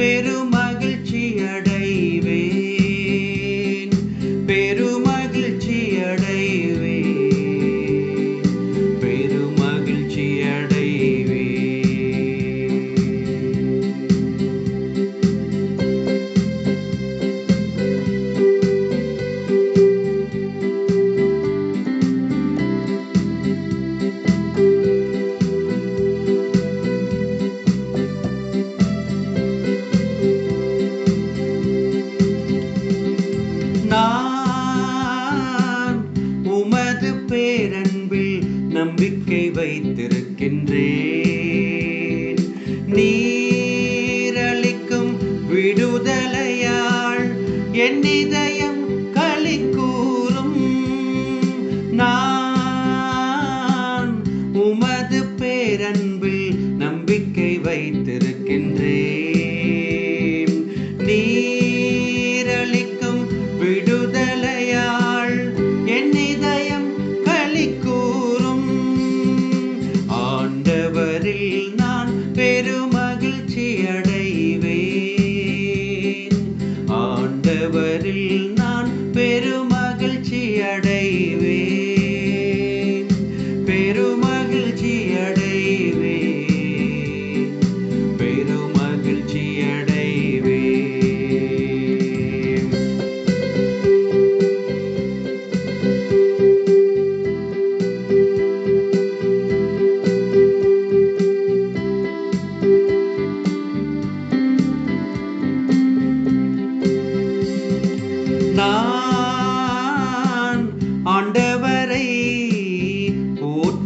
பெரும் நம்பிக்கை வைத்திருக்கின்றேன். நீரளிக்கும் விடுதலையாள் என் இதயம்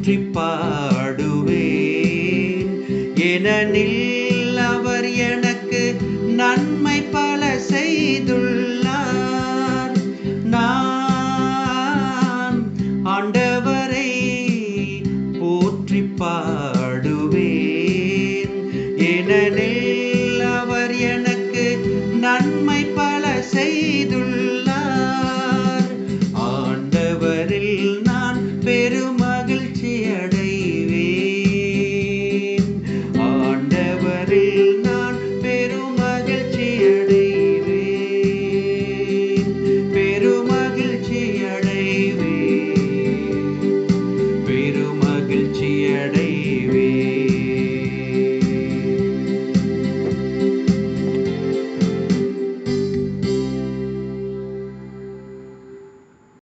போற்றி பாடுவேன். எனனில் அவர் எனக்கு நன்மை பல செய்துள்ளார். நான் ஆண்டவரை போற்றி பாடுவேன். எனனில்